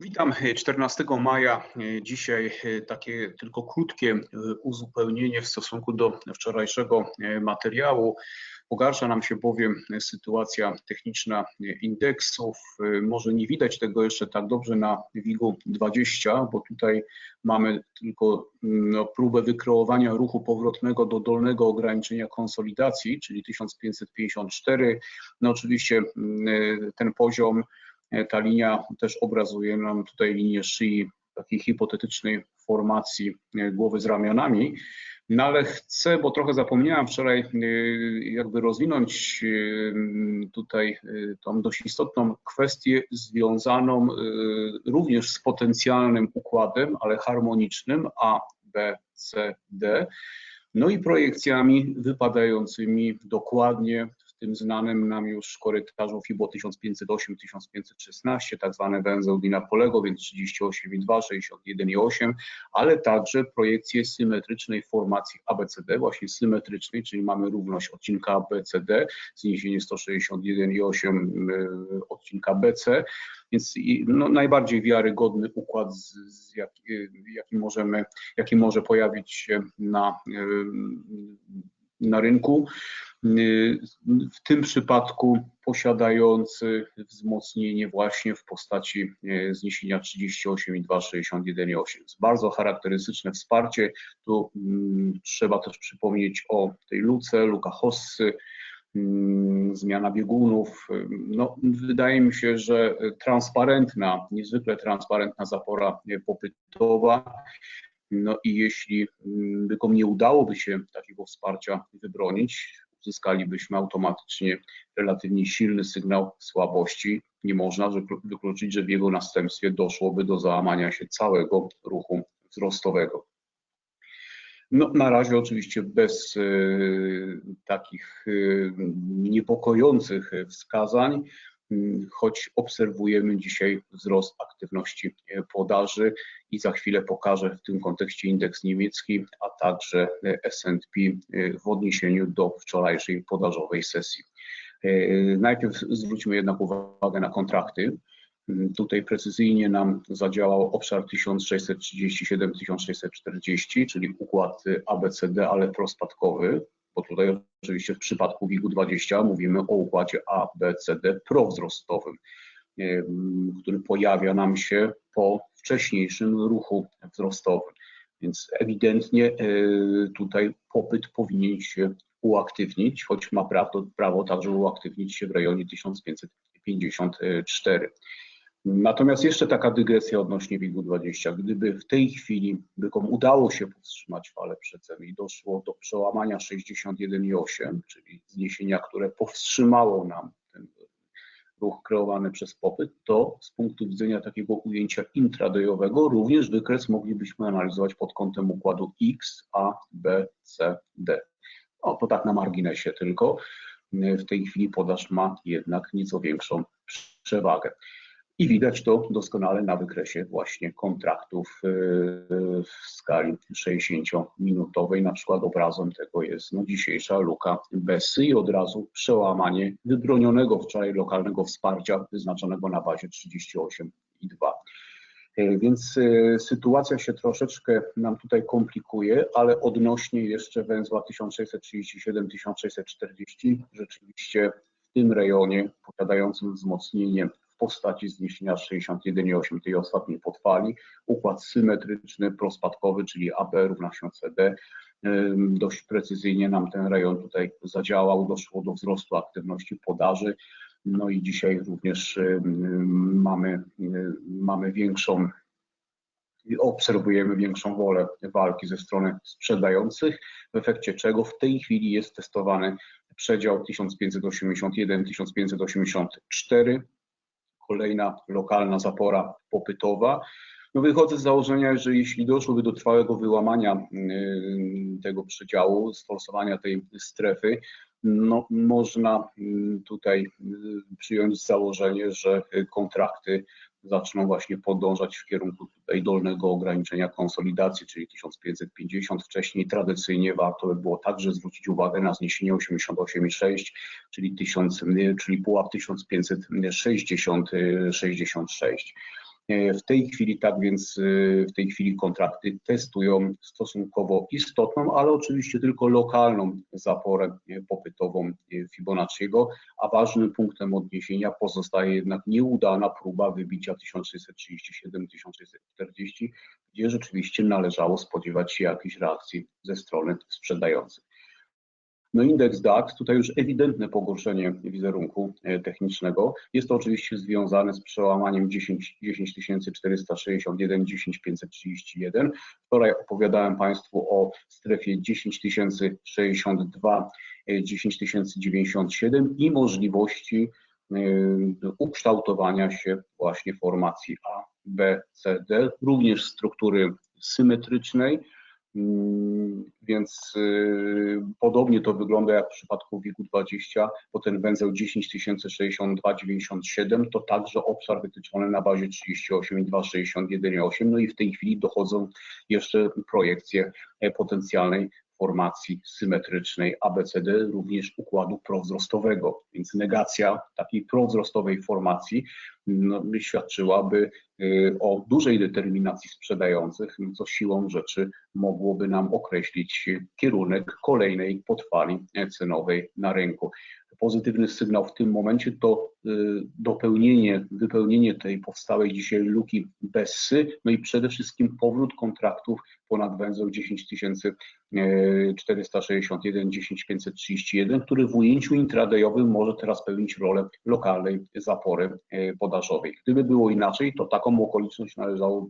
Witam 14 maja. Dzisiaj takie tylko krótkie uzupełnienie w stosunku do wczorajszego materiału. Pogarsza nam się bowiem sytuacja techniczna indeksów. Może nie widać tego jeszcze tak dobrze na WIG-u 20, bo tutaj mamy tylko no, próbę wykreowania ruchu powrotnego do dolnego ograniczenia konsolidacji, czyli 1554. No oczywiście mm, ten poziom E, ta linia też obrazuje nam tutaj linię szyi takiej hipotetycznej formacji e, głowy z ramionami. No ale chcę, bo trochę zapomniałam wczoraj, e, jakby rozwinąć tutaj tą dość istotną kwestię związaną również z potencjalnym układem, ale harmonicznym A, B, C, D, no i projekcjami wypadającymi dokładnie tym znanym nam już korytarzu FIBO 1508-1516, tak zwane węzeł Dinapolego, więc 38,2, 61,8, ale także projekcje symetrycznej formacji ABCD, właśnie symetrycznej, czyli mamy równość odcinka ABCD, zniesienie 161,8 y, odcinka BC, więc no, najbardziej wiarygodny układ, z, z jaki, jaki, możemy, jaki może pojawić się na, y, na rynku. Y, w tym przypadku posiadający wzmocnienie właśnie w postaci y, zniesienia 38,2, 61,8. Bardzo charakterystyczne wsparcie. Tu mm, trzeba też przypomnieć o tej luce, luka Hossy, mm, zmiana biegunów. No, wydaje mi się, że transparentna, niezwykle transparentna zapora popytowa. No i jeśli mm, by nie udałoby się takiego wsparcia wybronić, uzyskalibyśmy automatycznie relatywnie silny sygnał słabości. Nie można wykluczyć, że w jego następstwie doszłoby do załamania się całego ruchu wzrostowego. No, na razie oczywiście bez y, takich y, niepokojących wskazań. Mm, choć obserwujemy dzisiaj wzrost aktywności e, podaży i za chwilę pokażę w tym kontekście indeks niemiecki, a także e, S&P e, w odniesieniu do wczorajszej podażowej sesji. Najpierw zwróćmy jednak uwagę na kontrakty. Mm, tutaj precyzyjnie nam zadziałał obszar 1637-1640, czyli układ ABCD, ale prospadkowy bo tutaj oczywiście w przypadku WIG-20 mówimy o układzie A, B, C, D prowzrostowym, który pojawia nam się po wcześniejszym ruchu wzrostowym. Więc ewidentnie e, tutaj popyt powinien się uaktywnić, choć ma prawo, prawo także uaktywnić się w rejonie 1554. Natomiast jeszcze taka dygresja odnośnie WIG-20. Gdyby w tej chwili bykom udało się powstrzymać falę przeceny i doszło do przełamania 61,8, czyli zniesienia, które powstrzymało nam ten ruch kreowany przez popyt, to z punktu widzenia takiego ujęcia intradayowego również wykres moglibyśmy analizować pod kątem układu X, A, B, C, D. O, to tak na marginesie tylko. W tej chwili podaż ma jednak nieco większą przewagę. I widać to doskonale na wykresie właśnie kontraktów y, w skali 60-minutowej. Na przykład obrazem tego jest no, dzisiejsza luka Bessy i od razu przełamanie wybronionego wczoraj lokalnego wsparcia wyznaczonego na bazie 38,2. Y, więc y, sytuacja się troszeczkę nam tutaj komplikuje, ale odnośnie jeszcze węzła 1637-1640 rzeczywiście w tym rejonie posiadającym wzmocnienie postaci zniesienia 61,8 tej ostatniej podfali. Układ symetryczny, prospadkowy, czyli AB równa się CD. Dość precyzyjnie nam ten rejon tutaj zadziałał, doszło do wzrostu aktywności podaży. No i dzisiaj również mamy, mamy większą obserwujemy większą wolę walki ze strony sprzedających, w efekcie czego w tej chwili jest testowany przedział 1581-1584 kolejna lokalna zapora popytowa. No wychodzę z założenia, że jeśli doszłoby do trwałego wyłamania y, tego przedziału, sforsowania tej strefy, no, można y, tutaj y, przyjąć założenie, że kontrakty zaczną właśnie podążać w kierunku tutaj dolnego ograniczenia konsolidacji, czyli 1550. Wcześniej tradycyjnie warto by było także zwrócić uwagę na zniesienie 88,6, czyli, 1000, czyli pułap 1560-66. E, W tej chwili tak więc e, w tej chwili kontrakty testują stosunkowo istotną, ale oczywiście tylko lokalną zaporę e, popytową e, Fibonacciego, a ważnym punktem odniesienia pozostaje jednak nieudana próba wybicia 1637-1640, gdzie rzeczywiście należało spodziewać się jakiejś reakcji ze strony sprzedających. No indeks DAX, tutaj już ewidentne pogorszenie wizerunku e, technicznego. Jest to oczywiście związane z przełamaniem 10 10461, 10531. Wczoraj opowiadałem Państwu o strefie 10062, 10097 i możliwości e, ukształtowania się właśnie formacji A, B, C, D, również struktury symetrycznej, Więc y, podobnie to wygląda jak w przypadku WIG-20, bo ten węzeł 10062,97 to także obszar wytyczony na bazie 38,2, 61,8. No i w tej chwili dochodzą jeszcze projekcje e, potencjalnej formacji symetrycznej ABCD, również układu prowzrostowego. Więc negacja takiej prowzrostowej formacji no, świadczyłaby y, o dużej determinacji sprzedających, no, co siłą rzeczy mogłoby nam określić kierunek kolejnej podfali cenowej na rynku. Pozytywny sygnał w tym momencie to y, dopełnienie, wypełnienie tej powstałej dzisiaj luki Bessy, no i przede wszystkim powrót kontraktów ponad węzeł 10461, 10531, który w ujęciu intradayowym może teraz pełnić rolę lokalnej zapory e, podażowej. Gdyby było inaczej, to taką okoliczność należało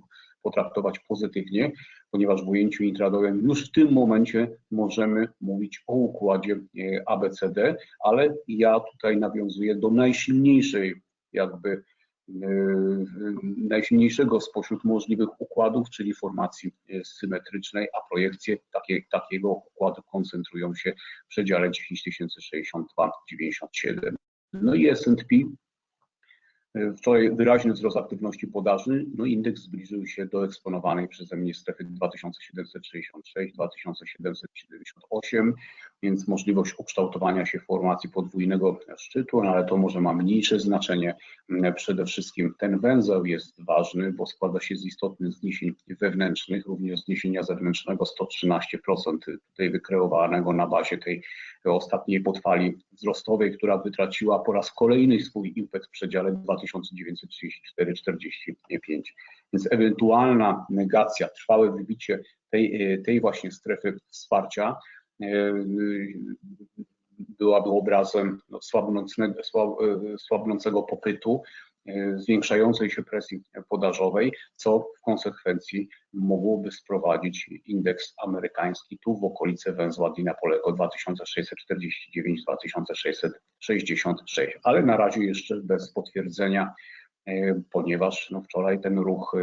potraktować pozytywnie, ponieważ w ujęciu intradayowym już w tym momencie możemy mówić o układzie e, ABCD, ale ja tutaj nawiązuję do najsilniejszej jakby najsilniejszego spośród możliwych układów, czyli formacji e, symetrycznej, a projekcje takie, takiego układu koncentrują się w przedziale 10062,97. No i S&P Wczoraj wyraźny wzrost aktywności podaży, no indeks zbliżył się do eksponowanej przeze mnie strefy 2766-2778, więc możliwość ukształtowania się formacji podwójnego szczytu, no ale to może ma mniejsze znaczenie. Przede wszystkim ten węzeł jest ważny, bo składa się z istotnych zniesień wewnętrznych, również zniesienia zewnętrznego 113%, tutaj wykreowanego na bazie tej ostatniej podfali wzrostowej, która wytraciła po raz kolejny swój impet w przedziale 2934-45. Więc ewentualna negacja, trwałe wybicie tej, tej właśnie strefy wsparcia e, byłaby obrazem no, słabnącego, słabnącego popytu, e, zwiększającej się presji podażowej, co w konsekwencji mogłoby sprowadzić indeks amerykański tu w okolice węzła Dinapolego 2649-2666, ale na razie jeszcze bez potwierdzenia, e, ponieważ no, wczoraj ten ruch e,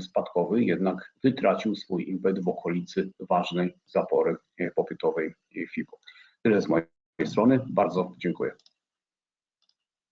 spadkowy jednak wytracił swój impet w okolicy ważnej zapory popytowej FIBO. Tyle z mojej strony, bardzo dziękuję.